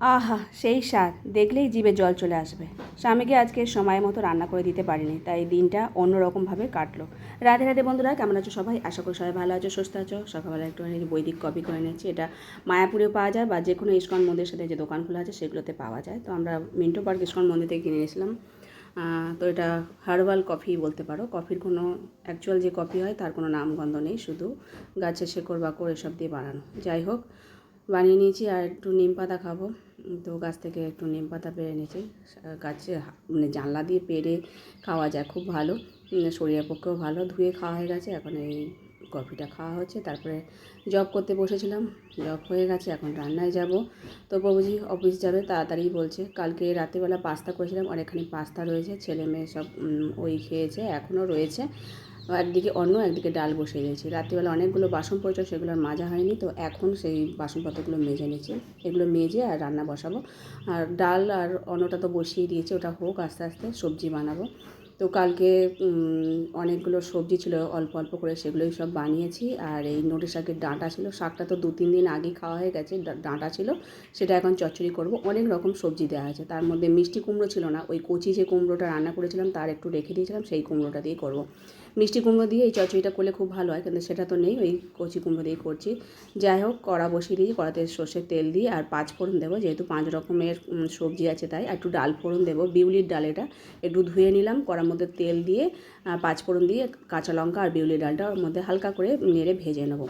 আহা, সেই স্বাদ। দেখলেই জিভে জল চলে আসবে। স্বামীকে আজকে সময় মতো রান্না করে দিতে পারিনি, তাই দিনটা অন্যরকমভাবে কাটলো। রাধে রাধে বন্ধুরা, কেমন আছো সবাই? আশা করি সবাই ভালো আছো, সুস্থ আছো। সকালবেলা একটু বৈদিক কপি করে নিয়েছি, এটা মায়াপুরেও পাওয়া যায় বা যে কোনো ইস্কন মন্দিরের সাথে যে দোকানগুলো আছে সেগুলোতে পাওয়া যায়। তো আমরা মিন্টো পার্ক ইস্কন মন্দির থেকে কিনে নিয়েছিলাম তো এটা হার্বাল কফি বলতে পারো। কফির কোনো অ্যাকচুয়াল যে কফি হয় তার কোনো নামগন্ধ নেই, শুধু গাছের শেকড় বাকড় এসব দিয়ে বানানো। যাই হোক বানিয়ে নিয়েছি আর একটু নিম পাতা খাব। তো গাছ থেকে একটু নিম পাতা পেরে নিয়েছি। গাছে মানে জানলা দিয়ে পেরে খাওয়া যায়, খুব ভালো। শরীরের পক্ষেও ভালো। ধুয়ে খাওয়া হয়ে গেছে, এখন এই কফিটা খাওয়া হচ্ছে। তারপরে জব করতে বসেছিলাম, জব হয়ে গেছে, এখন রান্নায় যাব। তো প্রভুজি অফিস যাবে, তাড়াতাড়ি বলছে, কালকে রাত্রিবেলা পাস্তা করেছিলাম, অনেকখানি পাস্তা রয়েছে, ছেলে মেয়ে সব ওই খেয়েছে, এখনও রয়েছে। একদিকে অন্য একদিকে ডাল বসিয়ে দিয়েছি। রাত্রিবেলা অনেকগুলো বাসন পড়েছে সেগুলো আর মাজা হয়নি, তো এখন সেই বাসনপত্রগুলো মেজে নিয়েছি। এগুলো মেজে আর রান্না বসাবো। আর ডাল আর অন্যটা তো বসিয়ে দিয়েছি, ওটা হোক আস্তে আস্তে, সবজি বানাবো। তো কালকে অনেকগুলো সবজি ছিল, অল্প অল্প করে সেগুলোই সব বানিয়েছি। আর এই নোটে শাকের ডাঁটা ছিল, শাকটা তো দু তিন দিন আগেই খাওয়া হয়ে গেছে ডাঁটা ছিল, সেটা এখন চচ্চড়ি করব। অনেক রকম সবজি দেওয়া আছে, তার মধ্যে মিষ্টি কুমড়ো ছিল না, ওই কচি যে কুমড়োটা রান্না করেছিলাম, তার একটু রেখে দিয়েছিলাম, সেই কুমড়োটা দিয়ে করব। মিষ্টি কুমড়ো দিয়ে এই চচ্চড়িটা করলে খুব ভালো হয়, কিন্তু সেটা তো নেই, ওই কচি কুমড়ো দিয়ে করছি। যাই হোক, কড়া বসিয়ে দিই কড়াতে সর্ষের তেল দিই আর পাঁচ ফোড়ন দেবো, যেহেতু পাঁচ রকমের সবজি আছে তাই একটু ডাল ফোড়ন দেবো, বিউলির ডাল এটা, একটু ধুয়ে নিলাম, কড়ার মধ্যে তেল দিয়ে পাঁচ ফোড়ন দিয়ে কাঁচা লঙ্কা আর বিউলির ডালটা ওর মধ্যে হালকা করে নেড়ে ভেজে নেব।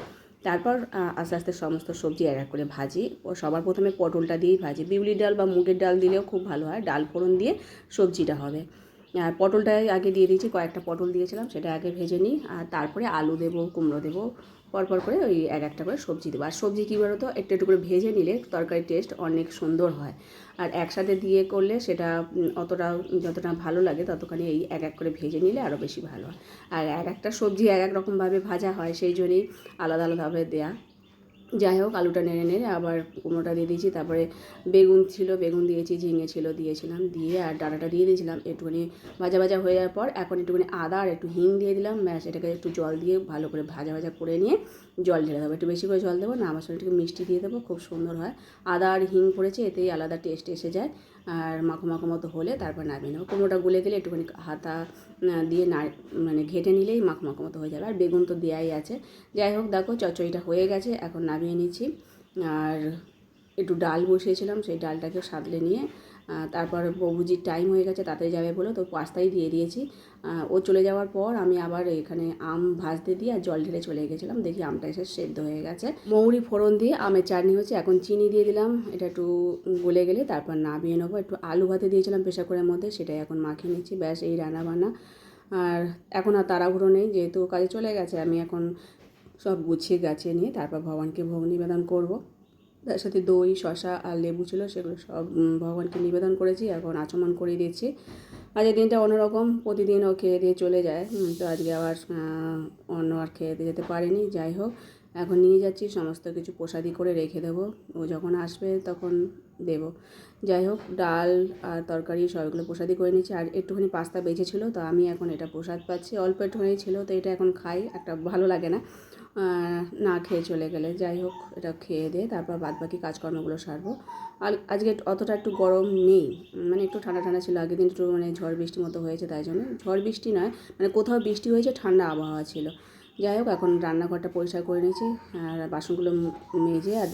তারপর আস্তে আস্তে সমস্ত সবজি এক এক করে ভাজি, ও সবার প্রথমে পটলটা দিয়েই ভাজি, বিউলির ডাল বা মুগের ডাল দিলেও খুব ভালো হয়, ডাল ফোড়ন দিয়ে সবজিটা হবে। আর পটলটা আগে দিয়ে দিয়েছি, কয়েকটা পটল দিয়েছিলাম, সেটা আগে ভেজে নিই, আর তারপরে আলু দেবো, কুমড়ো দেবো, পরপর করে ওই এক একটা করে সবজি দেবো। আর সবজি কী বলো তো একটু একটু করে ভেজে নিলে তরকারির টেস্ট অনেক সুন্দর হয়। আর একসাথে দিয়ে করলে সেটা অতটা, যতটা ভালো লাগে ততখানি এই এক এক করে ভেজে নিলে আরও বেশি ভালো হয়। আর এক একটা সবজি এক এক রকমভাবে ভাজা হয়, সেই জন্যই আলাদা আলাদাভাবে দেয়া। যাই হোক, আলুটা নেড়ে নেড়ে আবার কুমড়োটা দিয়ে দিয়েছি। তারপরে বেগুন ছিল, বেগুন দিয়েছি, ঝিঙে ছিল দিয়েছিলাম, দিয়ে আর ডাটাটা দিয়ে দিয়েছিলাম। একটুখানি ভাজা ভাজা হয়ে যাওয়ার পর এখন একটুখানি আদা আর একটু হিং দিয়ে দিলাম। ব্যাস, এটাকে একটু জল দিয়ে ভালো করে ভাজা ভাজা করে নিয়ে জল ঢেলে দেবো। একটু বেশি করে জল দেবো না, আমার সঙ্গে একটু মিষ্টি দিয়ে দেবো, খুব সুন্দর হয়। আদা আর হিং পড়েছে, এতেই আলাদা টেস্ট এসে যায়। আর মাখো মাখো মতো হলে তারপর নামিয়ে নেব। কুমড়োটা গুলে গেলে একটুখানি হাতা দিয়ে না মানে ঘেটে নিলেই মাখো মাখো মতো হয়ে যাবে। আর বেগুন তো দেওয়াই আছে। যাই হোক, দেখো চচড়িটা হয়ে গেছে, এখন নামিয়ে নিচ্ছি। আর একটু ডাল বসিয়েছিলাম, সেই ডালটাকে সাদলে নিয়ে তারপর ববুজির টাইম হয়ে গেছে তাতে যাবে বলে তো পাস্তাই দিয়ে দিয়েছি। ও চলে যাওয়ার পর আমি আবার এখানে আম ভাজতে দিয়ে আর জল ঢেলে চলে গেছিলাম। দেখি আমটা এসে সেদ্ধ হয়ে গেছে। মৌরি ফোড়ন দিয়ে আমের চাটনি হচ্ছে এখন চিনি দিয়ে দিলাম। এটা একটু গলে গেলে তারপর নামিয়ে নেব। একটু আলু ভাতে দিয়েছিলাম প্রেশার কুকারের মধ্যে, সেটাই এখন মাখিয়ে নিচ্ছি। ব্যাস, এই রান্না বান্না আর এখন আর তাড়াহুড়ো নেই, যেহেতু কাজে চলে গেছে, আমি এখন সব গুছিয়ে গাছিয়ে নিয়ে তারপর ভগবানকে ভোগ নিবেদন করব। তার সাথে দই শশা আর লেবু ছিল, সেগুলো সব ভগবানকে নিবেদন করেছি এখন আচমন করে দিয়েছি। আজকের দিনটা অন্যরকম, প্রতিদিন ও খেয়ে দিয়ে চলে যায়। তো আজকে আবার অন্য আর খেয়ে দিয়ে যেতে পারিনি, যাই হোক। এখন নিয়ে যাচ্ছি, সমস্ত কিছু প্রসাদি করে রেখে দেবো। ও যখন আসবে তখন দেব। যাই হোক, ডাল আর তরকারি সবগুলো প্রসাদি করে নিচ্ছি আর একটুখানি পাস্তা বেঁচে ছিল তো আমি এখন এটা প্রসাদ পাচ্ছি। অল্প একটুখানি ছিল, তো এটা এখন খাই, একটা ভালো লাগে না। না খেয়ে চলে গেলে। যাই হোক, এটা খেয়ে দিয়ে তারপর বাদ বাকি কাজকর্মগুলো সারবো। আর আজকে অতটা একটু গরম নেই। মানে একটু ঠান্ডা ঠান্ডা ছিল, আগের দিন একটু মানে ঝড় বৃষ্টির মতো হয়েছে তাই জন্য। ঝড় বৃষ্টি নয় মানে কোথাও বৃষ্টি হয়েছে, ঠান্ডা আবহাওয়া ছিল। যাই হোক, এখন রান্নাঘরটা পরিষ্কার করে নিয়েছি আর বাসনগুলো মেজে আর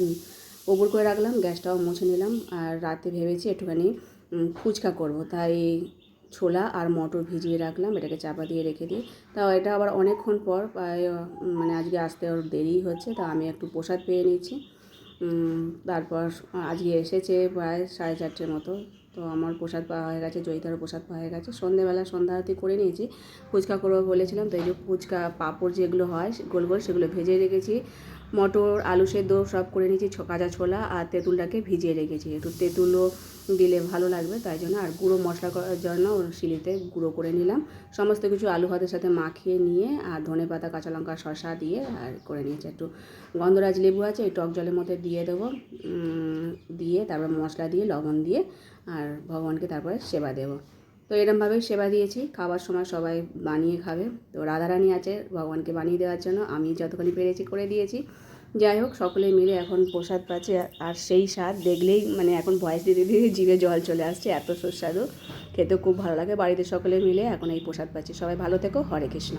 ওপর করে রাখলাম, গ্যাসটাও মুছে নিলাম। আর রাতে ভেবেছি একটুখানি ফুচকা করব। তাই ছোলা আর মটর ভিজিয়ে রাখলাম, এটাকে চাপা দিয়ে রেখে দিই। তাও এটা আবার অনেকক্ষণ পর প্রায় মানে আজকে আসতে ওর দেরি হচ্ছে, তা আমি একটু প্রসাদ পেয়ে নিচ্ছি। তারপর আজকে এসেছে প্রায় সাড়ে চারটের মতো, তো আমার প্রসাদ পাওয়া হয়ে গেছে, জয়িতারও প্রসাদ পাওয়া হয়ে গেছে। সন্ধেবেলা সন্ধ্যা আরতি করে নিয়েছি, ফুচকা করব বলেছিলাম, তো এই যে ফুচকা, পাঁপড় যেগুলো হয়, গোল গোল সেগুলো ভেজে রেখেছি। মটর, আলু সেদ্ধ সব করে নিয়েছি কাঁচা ছোলা আর তেঁতুলটাকে ভিজিয়ে রেখেছি। একটু তেঁতুলও দিলে ভালো লাগবে, তাই জন্য আর গুঁড়ো মশলা করার জন্য শিলিতে গুঁড়ো করে নিলাম। সমস্ত কিছু আলু ভাতের সাথে মাখিয়ে নিয়ে আর ধনে পাতা, কাঁচা লঙ্কা, শসা দিয়ে আর করে নিয়েছি। একটু গন্ধরাজ লেবু আছে এই টক জলের মধ্যে দিয়ে দেবো। দিয়ে তারপর মশলা দিয়ে, লবণ দিয়ে আর ভগবানকে তারপরে সেবা দেবো। তো এরমভাবেই সেবা দিয়েছি। খাবার সময় সবাই বানিয়ে খাবে। তো রাধারানী আছে ভগবানকে বানিয়ে দেওয়ার জন্য। আমি যতখানি পেরেছি করে দিয়েছি। যাই হোক, সকলে মিলে এখন প্রসাদ পাচ্ছে। আর সেই স্বাদ দেখলেই মানে এখন ভয়েস দিতে দিতে জিভে জল চলে আসছে। এত সুস্বাদু। খেতে খুব ভালো লাগে। বাড়িতে সকলে মিলে এখন এই প্রসাদ পাচ্ছি। সবাই ভালো থেকো। হরে কৃষ্ণ।